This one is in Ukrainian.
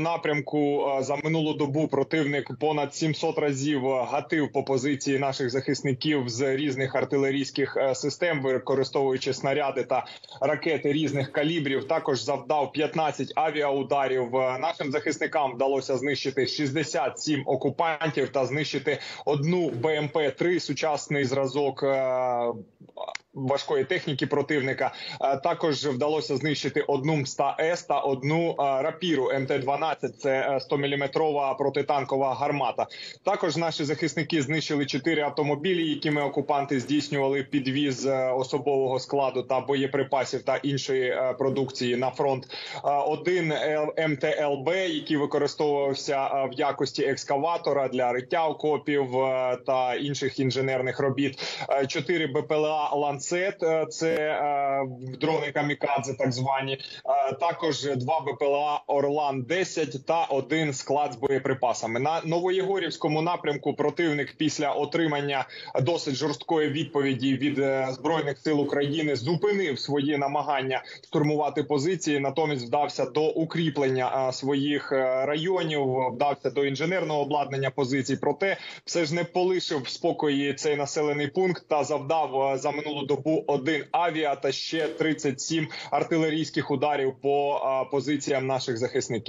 напрямку е, за минулу добу противник понад 700 разів е, гатив по позиції наших захисників з різних артилерійських е, систем, використовуючи снаряди та ракети різних калібрів. Також завдав 15 авіаударів. Нашим захисникам вдалося знищити 67 окупантів та знищити одну БМП 3 сучасний зразок. Е, Важкої техніки противника Е, також вдалося знищити одну МСТА С та одну е, рапіру МТ-12, Це 100 мм протитанкова гармата. Також наші захисники знищили чотири автомобілі, якими окупанти здійснювали підвіз е, особового складу та боєприпасів та іншої е, продукції на фронт. Е, Один МТЛБ, який використовувався е, в якості екскаватора для риття окопів е, та інших інженерних робіт. Е, Чотири БПЛА Ланцет, е, це е, дрони камікадзе, так звані. Е, Також два БПЛА Орлан 10 та один склад з боєприпасами. На Новоєгорівському напрямку противник після отримання досить жорсткої відповіді від збройних сил України зупинив свої намагання штурмувати позиції. Натомість вдався до укріплення своїх районів, вдався до інженерного обладнання позицій. Проте все ж не полишив спокої цей населений пункт та завдав за минулу добу один авіа та ще 37 артилерійських ударів по позиціям наших захисників.